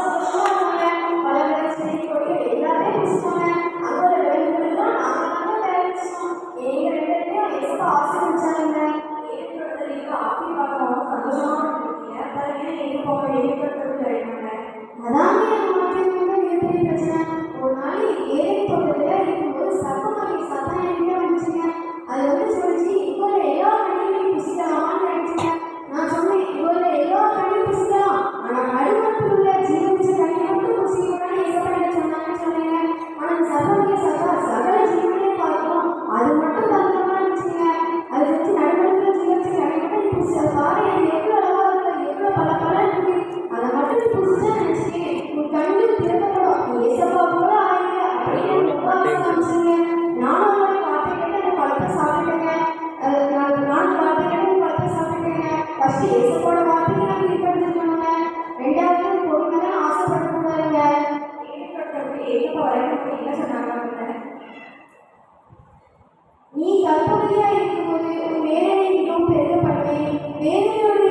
Oh, చేసుకోవడం మాత్రమే నాకు నిలబడుతున్నాను రెండవది పొడి మీద ఆశపడుతున్నాను நீ கற்பனையா இருக்கும்போது வேற எங்கேயும் பெருமைப்படுவேன் வேறையோடு